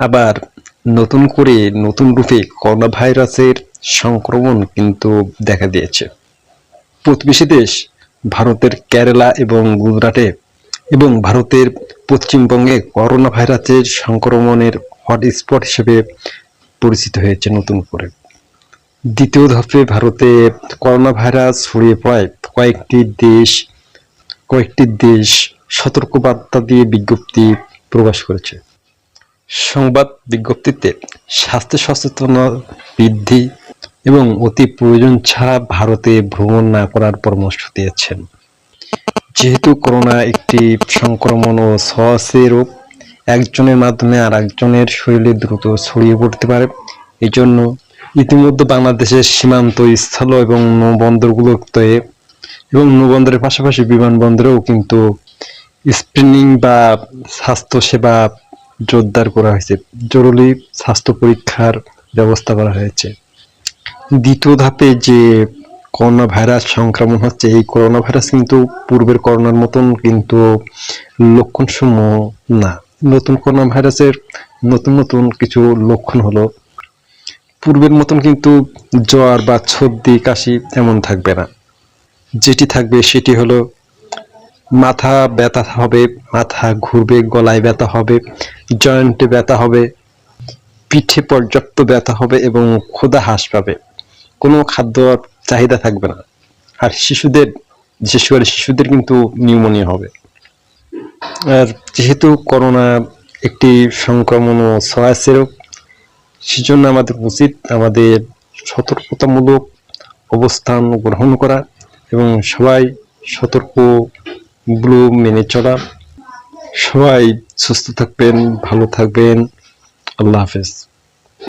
আবার নতুন করে নতুন রূপে করোনা ভাইরাসের সংক্রমণ কিন্তু দেখা দিয়েছে। প্রতিবেশী দেশ, ভারতের কেরালা এবং গুজরাটে এবং ভারতের পশ্চিমবঙ্গে করোনা ভাইরাসের সংক্রমণের হটস্পট হিসেবে পরিচিত হয়েছে নতুন করে। দ্বিতীয় ধাপে ভারতে করোনা ভাইরাস ছড়িয়ে পড়ায় কয়েকটি দেশ কয়েকটি দেশ সতর্কবার্তা দিয়ে বিজ্ঞপ্তি প্রকাশ করেছে। সংবাদ বিজ্ঞপ্তিতে স্বাস্থ্য সচেতনতা বৃদ্ধি এবং অতি প্রয়োজন ছাড়া ভারতে ভ্রমণ না করার পরামর্শ দিয়েছেন। যেহেতু করোনা একটি সংক্রমণ ও সহজে রোগ, একজনের মাধ্যমে আর একজনের শরীরে দ্রুত ছড়িয়ে পড়তে পারে। এই জন্য ইতিমধ্যে বাংলাদেশের সীমান্ত স্থল এবং নৌবন্দরগুলোতে এবং নৌবন্দরের পাশাপাশি বিমানবন্দরেও কিন্তু স্ক্রিনিং বা স্বাস্থ্য সেবা জোরদার করা হয়েছে। জরুরি স্বাস্থ্য পরীক্ষার ব্যবস্থা করা হয়েছে। দ্বিতীয় ধাপে যে করোনা ভাইরাস সংক্রমণ হচ্ছে, এই করোনা ভাইরাস কিন্তু পূর্বের করোনার মতন কিন্তু লক্ষণ সমূহ না। নতুন করোনা ভাইরাসের নতুন নতুন কিছু লক্ষণ হলো, পূর্বের মতন কিন্তু জ্বর বা সর্দি, কাশি এমন থাকবে না। যেটি থাকবে সেটি হলো মাথা ব্যথা হবে, মাথা ঘুরবে, গলায় ব্যথা হবে জয়েন্টে ব্যথা হবে, পিঠে পর্যাপ্ত ব্যথা হবে এবং ক্ষুধা হ্রাস পাবে। কোনো খাদ্য চাহিদা থাকবে না। আর শিশুদের বিশেষ করে শিশুদের কিন্তু নিউমোনিয়া হবে। আর যেহেতু করোনা একটি সংক্রমণ ও রোগ, সেজন্য আমাদের উচিত আমাদের সতর্কতামূলক অবস্থান গ্রহণ করা এবং সবাই সতর্কগুলো মেনে চলা। সবাই সুস্থ থাকবেন ভালো থাকবেন। আল্লাহ হাফেজ।